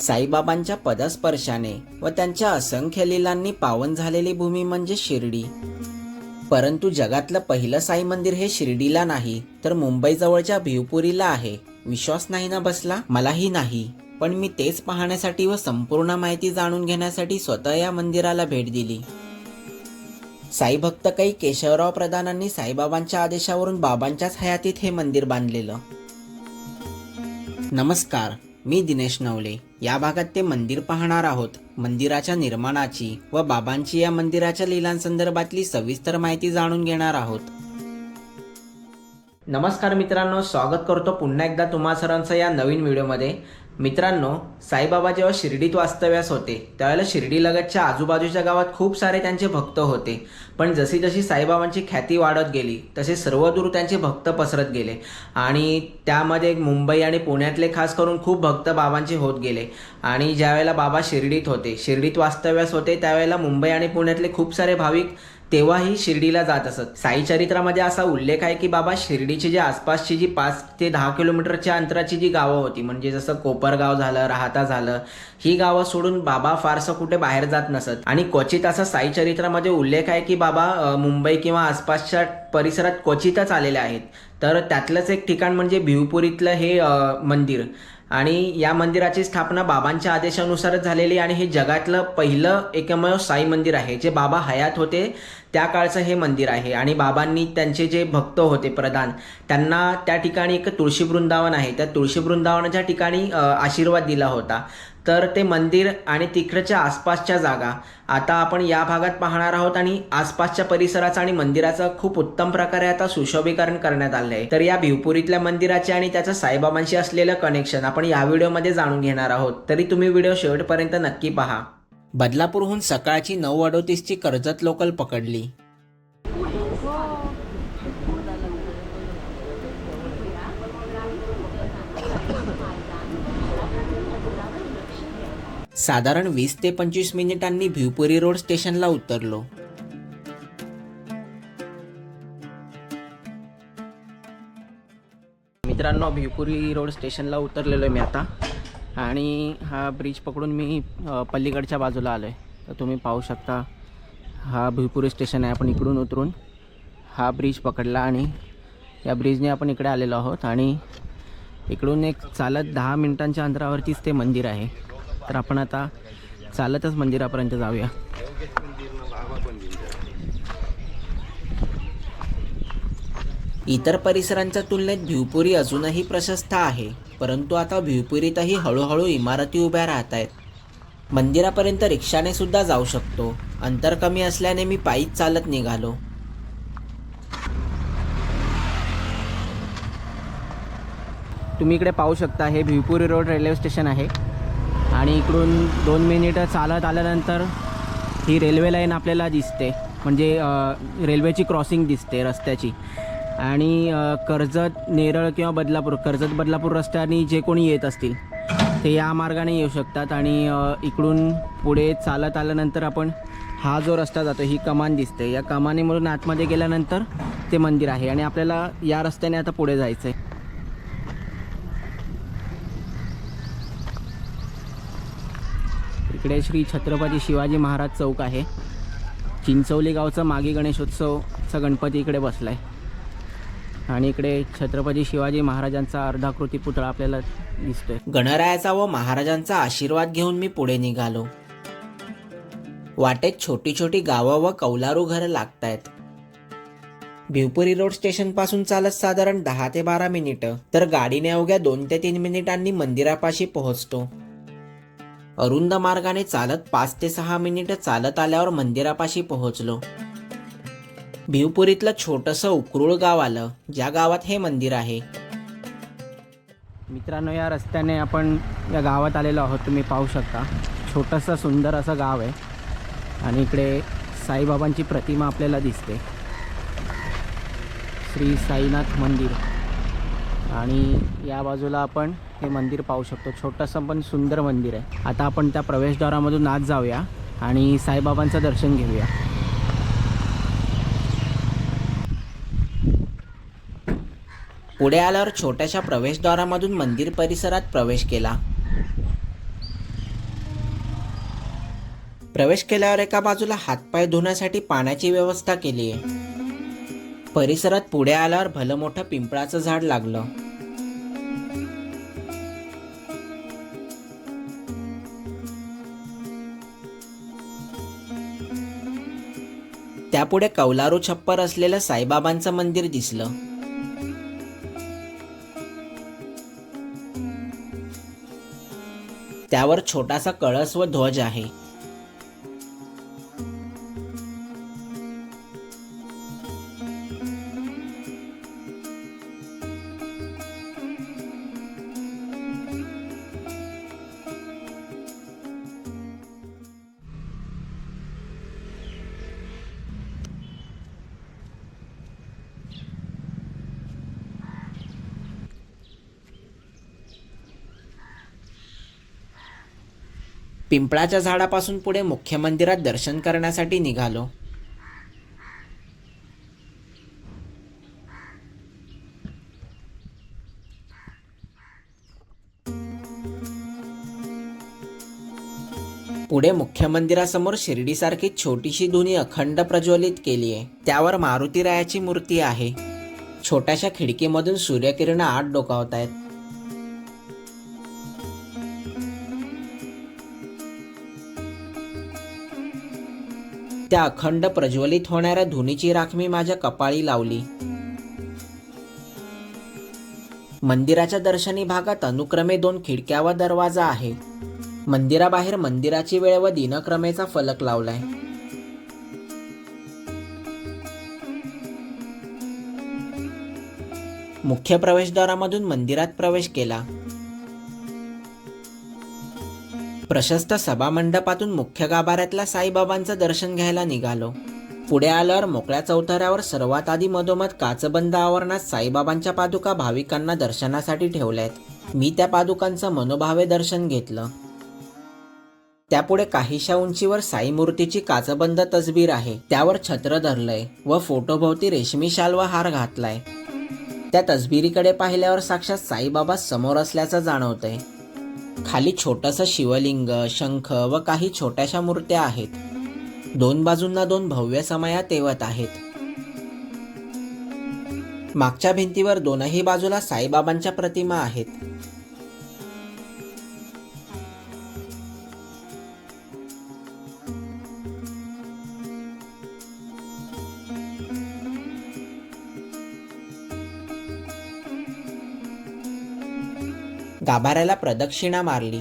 साईबाबांच्या पदस्पर्शाने व त्यांच्या असंख्य लिलांनी पावन झालेली भूमी म्हणजे शिर्डी. परंतु जगातलं पहिलं साई मंदिर हे शिर्डीला नाही तर मुंबईजवळच्या भिवपुरीला आहे. विश्वास नाही ना बसला? मलाही नाही. पण मी तेच पाहण्यासाठी व संपूर्ण माहिती जाणून घेण्यासाठी स्वतः या मंदिराला भेट दिली. साई भक्त काही केशवराव प्रधानांनी साईबाबांच्या आदेशावरून बाबांच्याच हयातीत हे मंदिर बांधलेलं. नमस्कार मी दिनेश नवले. या भागात ते मंदिर पाहणार आहोत. मंदिराच्या निर्माणाची व बाबांची या मंदिराच्या लिलांसंदर्भातली सविस्तर माहिती जाणून घेणार आहोत. नमस्कार मित्रांनो स्वागत करतो पुन्हा एकदा तुम्हा सरांचं या नवीन व्हिडिओमध्ये. मित्रांनो साईबाबा जेव्हा शिर्डीत वास्तव्यास होते त्यावेळेला शिर्डीलगतच्या आजूबाजूच्या गावात खूप सारे त्यांचे भक्त होते. पण जशी जशी साईबाबांची ख्याती वाढत गेली तसे सर्वदूर त्यांचे भक्त पसरत गेले. आणि त्यामध्ये मुंबई आणि पुण्यातले खास करून खूप भक्त बाबांचे होत गेले. आणि ज्यावेळेला बाबा शिर्डीत होते शिर्डीत वास्तव्यास होते त्यावेळेला मुंबई आणि पुण्यातले खूप सारे भाविक तेव्हाही शिर्डीला जात असत. साई चरित्रामध्ये असा उल्लेख आहे की बाबा शिर्डीची जी आसपासची जी पाच ते दहा किलोमीटरच्या अंतराची जी गावं होती म्हणजे जसं कोपरगाव झालं राहता झालं ही गावं सोडून बाबा फारसं कुठे बाहेर जात नसत. आणि क्वचित असा साई चरित्रामध्ये उल्लेख आहे की बाबा मुंबई किंवा आसपासच्या परिसरात क्वचितच आलेले आहेत. तर त्यातलंच एक ठिकाण म्हणजे भिवपुरीतलं हे मंदिर. आणि या मंदिराची स्थापना बाबांच्या आदेशानुसारच झालेली आणि हे जगातलं पहिलं एकमेव साई मंदिर आहे जे बाबा हयात होते त्या काळचं हे मंदिर आहे. आणि बाबांनी त्यांचे जे भक्त होते प्रधान त्यांना त्या ठिकाणी एक तुळशी वृंदावन आहे. त्या तुळशी वृंदावनाच्या ठिकाणी आशीर्वाद दिला होता. तर ते मंदिर आणि तिकडच्या आसपासच्या जागा. आता आपण या भागात पाहणार आहोत आणि आसपासच्या परिसराचं आणि मंदिराचं खूप उत्तम प्रकारे आता सुशोभीकरण करण्यात आलं आहे तर या भिवपुरीतल्या मंदिराचे आणि त्याचं साईबाबांशी असलेलं कनेक्शन आपण या व्हिडिओमध्ये जाणून घेणार आहोत. तरी तुम्ही व्हिडिओ शेवटपर्यंत नक्की पहा. बदलापूरहून सकाळची नऊ अडोतीसची कर्जत लोकल पकडली. साधारण वीस ते पंचवीस मिनिटांनी भिवपुरी रोड स्टेशनला उतरलो. मित्रांनो भिवपुरी रोड स्टेशनला उतरलेलो आहे मी आता. आणि हा ब्रिज पकडून मी पल्लीकडच्या बाजूला आलो आहे तर तुम्ही पाहू शकता हा भिवपुरी स्टेशन आहे आपण इकडून उतरून. हा ब्रिज पकडला आणि या ब्रिजने आपण इकडे आलेलो आहोत. आणि इकडून एक चालत दहा मिनिटांच्या अंतरावरतीच ते मंदिर आहे. तर आपण आता चालतच मंदिरापर्यंत जाऊया. इतर परिसरांच्या तुलनेत भिवपुरी अजूनही प्रशस्त आहे परंतु आता भिवपुरीतही हळूहळू इमारती उभ्या राहत आहेत मंदिरापर्यंत रिक्षाने सुद्धा जाऊ शकतो. अंतर कमी असल्याने मी पायीच चालत निघालो. तुम्ही इकडे पाहू शकता हे भिवपुरी रोड रेल्वे स्टेशन आहे. आणि इकडून दोन मिनिटं चालत आल्यानंतर ही रेल्वे लाईन आपल्याला दिसते. म्हणजे रेल्वेची क्रॉसिंग दिसते रस्त्याची. आणि कर्जत नेरळ किंवा बदलापूर कर्जत बदलापूर रस्त्याने जे कोणी येत असतील ते या मार्गाने येऊ शकतात. आणि इकडून पुढे चालत आल्यानंतर आपण हा जो रस्ता जातो ही कमान दिसते. या कमानीमधून आतमध्ये गेल्यानंतर ते मंदिर आहे. आणि आपल्याला या रस्त्याने आता पुढे जायचं आहे इकडे श्री छत्रपती शिवाजी महाराज चौक आहे. चिंचवली गावचा मागी गणेशोत्सवचा गणपती इकडे बसला आहे आणि इकडे छत्रपती शिवाजी महाराजांचा अर्धाकृती पुतळा आपल्याला दिसतोय. गणरायाचा व महाराजांचा आशीर्वाद घेऊन मी पुढे निघालो. वाटेत छोटी छोटी गावं व कौलारू घरं लागतायत. भिवपुरी रोड स्टेशनपासून चालत साधारण दहा ते बारा मिनिटं तर गाडीने अवघ्या दोन ते तीन मिनिटांनी मंदिरापाशी पोहोचतो. अरुंद मार्गाने चालत पाच ते सहा मिनिटं चालत आल्यावर मंदिरापाशी पोहोचलो. भिवपुरीतलं छोटंसं उकरूळ गाव आलं ज्या गावात हे मंदिर आहे. मित्रांनो या रस्त्याने आपण या गावात आलेलो आहोत. तुम्ही पाहू शकता. छोटंसं सुंदर असं गाव आहे. आणि इकडे साईबाबांची प्रतिमा आपल्याला दिसते. श्री साईनाथ मंदिर. आणि या बाजूला आपण हे मंदिर पाहू शकतो. छोटंसं पण सुंदर मंदिर आहे. आता आपण त्या प्रवेशद्वारामधून आत जाऊया आणि साईबाबांचं दर्शन घेऊया. पुढे आल्यावर छोट्याशा प्रवेशद्वारामधून मंदिर परिसरात प्रवेश केला. प्रवेश केल्यावर एका बाजूला हातपाय धुण्यासाठी पाण्याची व्यवस्था केली आहे. परिसरात पुढे आल्यावर भलं मोठं पिंपळाचं झाड लागलं. त्यापुढे कौलारू छप्पर असलेलं साईबाबांचं मंदिर दिसलं. त्यावर छोटासा कळस व ध्वज आहे. पिंपळाच्या झाडापासून पुढे मुख्य मंदिरात दर्शन करण्यासाठी निघालो. पुढे मुख्य मंदिरासमोर शिर्डीसारखी छोटीशी धुनी अखंड प्रज्वलित केली आहे. त्यावर मारुतीरायाची मूर्ती आहे. छोट्याशा खिडकीमधून सूर्यकिरण आत डोकावत आहेत त्या अखंड प्रज्वलित होणाऱ्या धुनीची राख मी माझ्या कपाळी लावली. मंदिराच्या दर्शनी भागात अनुक्रमे दोन खिडक्या व दरवाजा आहे. मंदिराबाहेर मंदिराची वेळ व दिनक्रमेचा फलक लावलाय. मुख्य प्रवेशद्वारामधून मंदिरात प्रवेश केला. प्रशस्त सभामंडपातून मुख्य गाभाऱ्यातल्या साईबाबांचं दर्शन घ्यायला निघालो. पुढे आल्यावर मोकळ्या चौथऱ्यावर सर्वात आधी मधोमध काचबंद आवरणात साईबाबांच्या पादुका भाविकांना दर्शनासाठी ठेवल्यात. मी त्या पादुकांचं मनोभावे दर्शन घेतलं. त्यापुढे काहीशा उंचीवर साई मूर्तीची काचबंद तसबीर आहे. त्यावर छत्र धरलंय व फोटोभोवती रेशमी शाल व हार घातलाय. त्या तसबिरीकडे पाहिल्यावर साक्षात साईबाबा समोर असल्याचं जाणवतंय. खाली छोटंसं शिवलिंग शंख व काही छोट्याशा मूर्त्या आहेत. दोन बाजूंना दोन भव्य समया तेवत आहेत. मागच्या भिंतीवर दोनही बाजूला साईबाबांच्या प्रतिमा आहेत. गाभाऱ्याला प्रदक्षिणा मारली.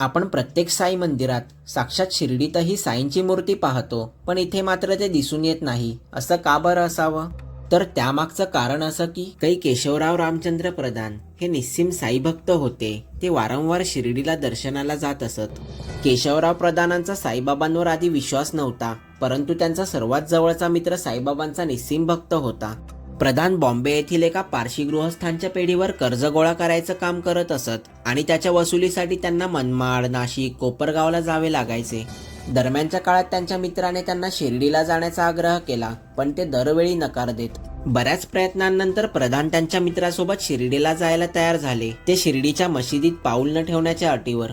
आपण प्रत्येक साई मंदिरात साक्षात शिर्डीतही साईंची मूर्ती पाहतो पण इथे मात्र ते दिसून येत नाही. असं का बरं असावं? तर त्यामागचं कारण असं की काही केशवराव रामचंद्र प्रधान हे निस्सिम साई भक्त होते. ते वारंवार शिर्डीला दर्शनाला जात असत. केशवराव प्रधानांचा साईबाबांवर आधी विश्वास नव्हता परंतु त्यांचा सर्वात जवळचा मित्र साईबाबांचा निस्सिम भक्त होता. प्रधान बॉम्बे येथील एका पारशी गृहस्थांच्या पेढीवर कर्ज गोळा करायचं काम करत असत आणि त्याच्या वसुलीसाठी त्यांना मनमाड नाशिक कोपरगावला जावे लागायचे. दरम्यानच्या काळात त्यांच्या मित्राने त्यांना शिर्डीला जाण्याचा आग्रह केला पण ते दरवेळी नकार देत. बऱ्याच प्रयत्नांनंतर प्रधान त्यांच्या मित्रासोबत शिर्डीला जायला तयार झाले. ते शिर्डीच्या मशिदीत पाऊल न ठेवण्याच्या अटीवर.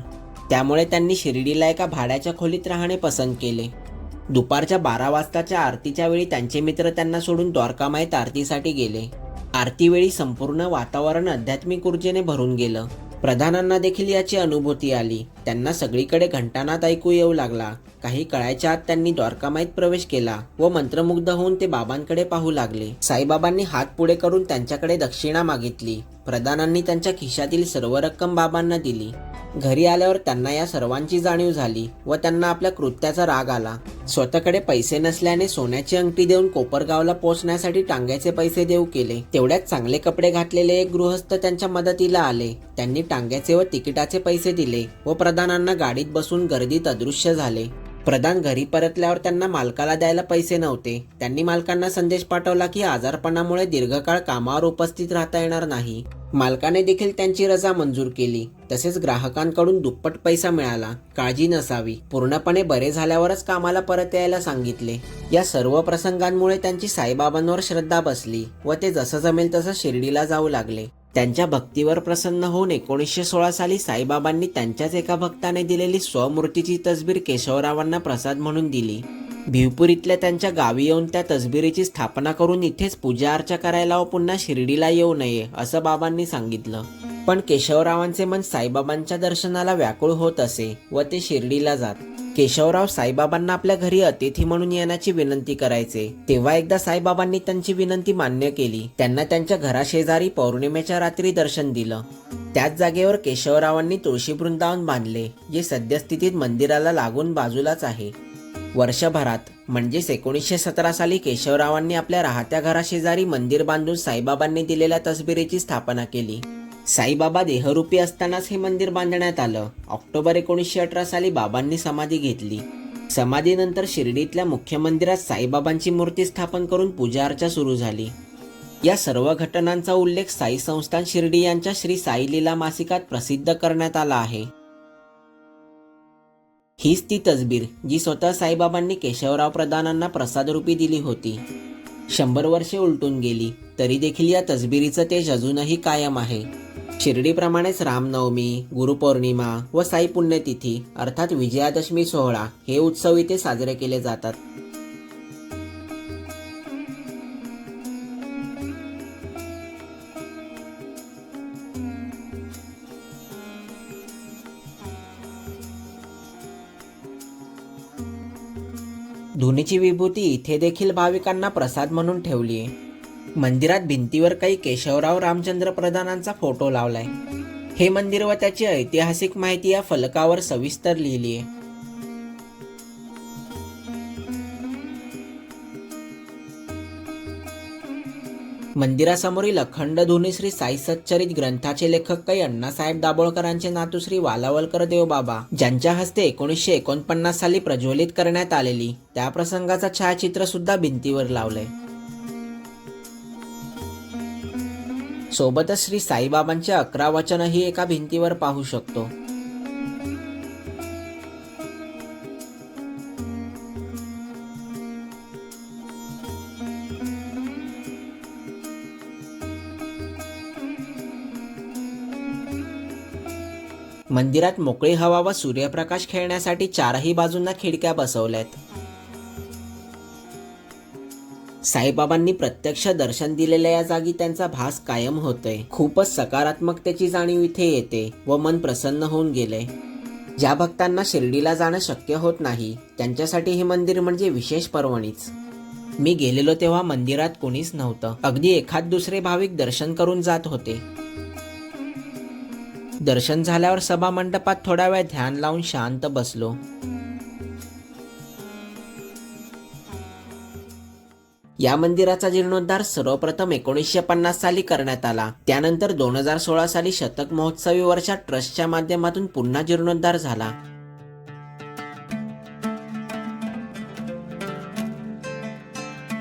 त्यामुळे त्यांनी शिर्डीला एका भाड्याच्या खोलीत राहणे पसंत केले. दुपारच्या बारा वाजताच्या आरतीच्या वेळी त्यांचे मित्र त्यांना सोडून द्वारकामाईत आरतीसाठी गेले. आरतीवेळी संपूर्ण वातावरण आध्यात्मिक ऊर्जेने भरून गेलं. प्रधानांना देखील याची अनुभूती आली. त्यांना सगळीकडे घंटानात ऐकू येऊ लागला. काही कळायच्या आत त्यांनी द्वारकामाईत प्रवेश केला व मंत्रमुग्ध होऊन ते बाबांकडे पाहू लागले. साईबाबांनी हात पुढे करून त्यांच्याकडे दक्षिणा मागितली. प्रधानांनी त्यांच्या खिशातील सर्व रक्कम बाबांना दिली. घरी आल्यावर त्यांना या सर्वांची जाणीव झाली व त्यांना आपल्या कृत्याचा राग आला. स्वतःकडे पैसे नसल्याने सोन्याची अंगठी देऊन कोपरगावला पोहोचण्यासाठी टांग्याचे पैसे देऊ केले. तेवढ्यात चांगले कपडे घातलेले एक गृहस्थ त्यांच्या मदतीला आले. त्यांनी टांग्याचे व तिकिटाचे पैसे दिले व प्रधानांना गाडीत बसून गर्दीत अदृश्य झाले. प्रधान घरी परतल्यावर त्यांना मालकाला द्यायला पैसे नव्हते. त्यांनी मालकांना संदेश पाठवला की आजारपणामुळे दीर्घकाळ कामावर उपस्थित राहता येणार नाही. मालकाने देखील त्यांची रजा मंजूर केली. तसेच ग्राहकांकडून दुप्पट पैसा मिळाला. काळजी नसावी. पूर्णपणे बरे झाल्यावरच कामाला परत यायला सांगितले. या सर्व प्रसंगांमुळे त्यांची साईबाबांवर श्रद्धा बसली व ते जसं जमेल तसं शिर्डीला जाऊ लागले. त्यांच्या भक्तीवर प्रसन्न होऊन एकोणीसशे सोळा साली साईबाबांनी त्यांच्याच एका भक्ताने दिलेली स्वमूर्तीची तसबीर केशवरावांना प्रसाद म्हणून दिली. भिवपुरीतल्या त्यांच्या गावी येऊन त्या तसबिरीची स्थापना करून इथेच पूजा अर्चा करायला व पुन्हा शिर्डीला येऊ नये असं बाबांनी सांगितलं. पण केशवरावांचे मन साईबाबांच्या दर्शनाला व्याकुळ होत असे व ते शिर्डीला जात. केशवराव साईबाबांना आपल्या घरी अतिथी म्हणून येण्याची विनंती करायचे. तेव्हा एकदा साईबाबांनी त्यांची विनंती मान्य केली. त्यांना त्यांच्या घराशेजारी पौर्णिमेच्या रात्री दर्शन दिलं. त्याच जागेवर केशवरावांनी तुळशी वृंदावन बांधले जे सद्यस्थितीत मंदिराला लागून बाजूलाच आहे. वर्षभरात म्हणजेच एकोणीसशे सतरा साली केशवरावांनी आपल्या राहत्या घराशेजारी मंदिर बांधून साईबाबांनी दिलेल्या तसबिरीची स्थापना केली. साईबाबा देहरूपी असतानाच हे मंदिर बांधण्यात आलं. ऑक्टोबर एकोणीसशे अठरा साली बाबांनी समाधी घेतली. समाधीनंतर शिर्डीतल्या मुख्य मंदिरात साईबाबांची मूर्ती स्थापन करून पूजा अर्चा सुरू झाली. या सर्व घटनांचा उल्लेख साई संस्थान शिर्डी यांच्या श्री साई लीला मासिकात प्रसिद्ध करण्यात आला आहे. हीच ती तसबीर जी स्वतः साईबाबांनी केशवराव प्रधानांना प्रसादरूपी दिली होती. शंभर वर्षे उलटून गेली तरी देखील या तसबिरीचं तेज अजूनही कायम आहे. शिर्डीप्रमाणेच रामनवमी गुरुपौर्णिमा व साई पुण्यतिथी अर्थात विजयादशमी सोहळा हे उत्सव इथे साजरे केले जातात. धुनीची विभूती इथे देखील भाविकांना प्रसाद म्हणून ठेवली आहे मंदिरात भिंतीवर काही केशवराव रामचंद्र प्रधानांचा फोटो लावलाय. हे मंदिर व त्याची ऐतिहासिक माहिती या फलकावर सविस्तर लिहिली आहे. मंदिरासमोरील अखंड धुनी श्री साई सच्चरित ग्रंथाचे लेखक काही अण्णासाहेब दाभोळकरांचे नातू श्री वालावलकर देवबाबा ज्यांच्या हस्ते एकोणीसशे एकोणपन्नास साली प्रज्वलित करण्यात आलेली त्या प्रसंगाचा छायाचित्र सुद्धा भिंतीवर लावलंय. सोबतच श्री साईबाबांचे अकरा वचनही एका भिंतीवर पाहू शकतो. मंदिरात मोकळी हवा व सूर्यप्रकाश खेळण्यासाठी चारही बाजूंना खिडक्या बसवल्यात. साईबाबांनी प्रत्यक्ष दर्शन दिलेल्या या जागी त्यांचा भास कायम होतोय. खूपच सकारात्मकतेची जाणीव इथे येते व मन प्रसन्न होऊन गेले. ज्या भक्तांना शिर्डीला जाणं शक्य होत नाही त्यांच्यासाठी हे मंदिर म्हणजे विशेष पर्वणीच. मी गेलेलो तेव्हा मंदिरात कोणीच नव्हतं. अगदी एखाद दुसरे भाविक दर्शन करून जात होते. दर्शन झाल्यावर सभा मंडपात थोडा वेळ ध्यान लावून शांत बसलो. या मंदिराचा जीर्णोद्धार सर्वप्रथम एकोणीसशे पन्नास साली करण्यात आला. त्यानंतर दोन हजार सोळा साली शतक महोत्सवी वर्षात ट्रस्टच्या माध्यमातून पुन्हा जीर्णोद्धार झाला.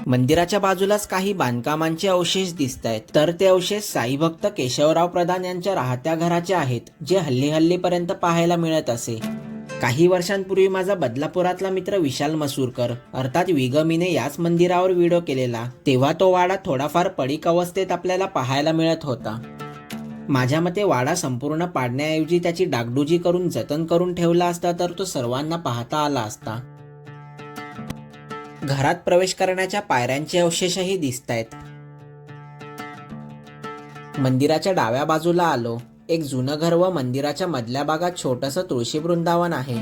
मंदिराच्या बाजूलाच काही बांधकामांचे अवशेष दिसत आहेत तर ते अवशेष साई भक्त केशवराव प्रधान यांच्या राहत्या घराचे आहेत जे हल्ली हल्लीपर्यंत पाहायला मिळत असे. काही वर्षांपूर्वी माझा बदलापुरातला मित्र विशाल मसूरकर अर्थात विगमीने याच मंदिरावर व्हिडिओ केलेला तेव्हा तो वाडा थोडाफार पडीक अवस्थेत आपल्याला पाहायला मिळत होता. माझ्या मते वाडा संपूर्ण पाडण्याऐवजी त्याची डागडुजी करून जतन करून ठेवला असता तर तो सर्वांना पाहता आला असता. घरात प्रवेश करण्याच्या पायऱ्यांचे अवशेषही दिसत आहेत मंदिराच्या डाव्या बाजूला आलो. एक जुनं घर व मंदिराच्या मधल्या भागात छोटंसं तुळशी वृंदावन आहे.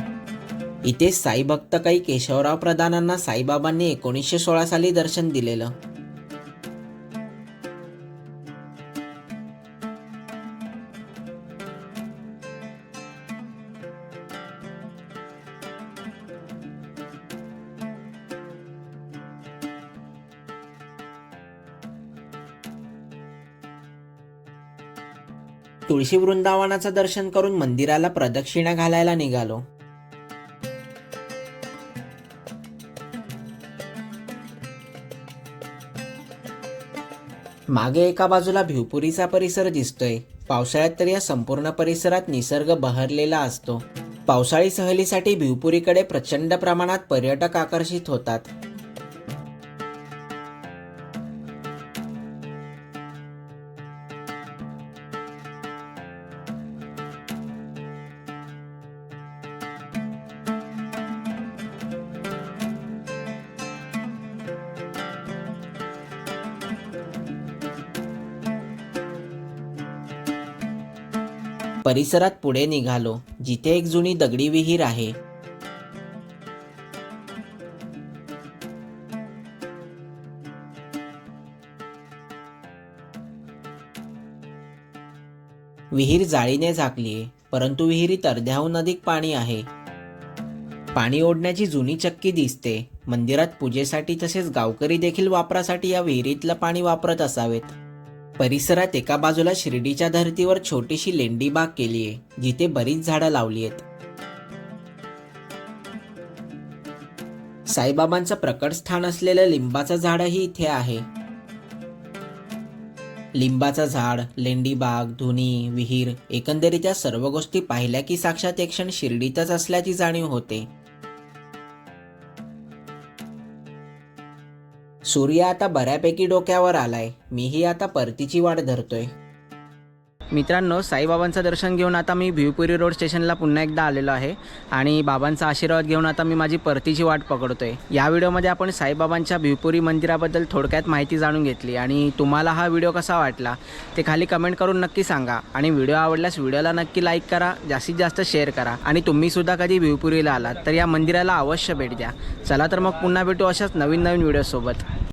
इथे साई भक्त काही केशवराव प्रधानांना साईबाबांनी एकोणीसशे सोळा साली दर्शन दिलेलं. तुळशी वृंदावनाचं दर्शन करून मंदिराला प्रदक्षिणा घालायला निघालो. मागे एका बाजूला भिवपुरीचा परिसर दिसतोय. पावसाळ्यात तर या संपूर्ण परिसरात निसर्ग बहरलेला असतो. पावसाळी सहलीसाठी भिवपुरीकडे प्रचंड प्रमाणात पर्यटक आकर्षित होतात. परिसरात पुढे निघालो जिथे एक जुनी दगडी विहीर आहे. विहीर जाळीने झाकलीये परंतु विहिरीत अर्ध्याहून अधिक पाणी आहे. पाणी ओढण्याची जुनी चक्की दिसते. मंदिरात पूजेसाठी तसेच गावकरी देखील वापरासाठी या विहिरीतलं पाणी वापरत असावेत. परिसरात एका बाजूला शिर्डीच्या धर्तीवर छोटीशी लेंडी बाग केली आहे जिथे बरीच झाडं लावली आहेत. साईबाबांचं प्रकट स्थान असलेलं लिंबाचं झाडही इथे आहे. लिंबाचं झाड लेंडी बाग धुनी विहीर एकंदरीत या सर्व गोष्टी पाहिल्या की साक्षात एक क्षण शिर्डीतच असल्याची जाणीव होते. सूर्य आता बऱ्यापैकी डोक्यावर आलाय. मीही आता परतीची वाट धरतोय. मित्रांनो साईबाबांचं दर्शन घेऊन आता मी भिवपुरी रोड स्टेशनला पुन्हा एकदा आलेलो आहे आणि बाबांचा आशीर्वाद घेऊन आता मी माझी परतीची वाट पकडतोय. या व्हिडिओमध्ये आपण साईबाबांच्या भिवपुरी मंदिराबद्दल थोडक्यात माहिती जाणून घेतली आणि तुम्हाला हा व्हिडिओ कसा वाटला ते खाली कमेंट करून नक्की सांगा आणि व्हिडिओ आवडल्यास व्हिडिओला नक्की लाईक करा जास्तीत जास्त शेअर करा आणि तुम्ही सुद्धा कधी भिवपुरीला आलात तर या मंदिराला अवश्य भेट द्या. चला तर मग पुन्हा भेटू अशाच नवीन नवीन व्हिडिओसोबत.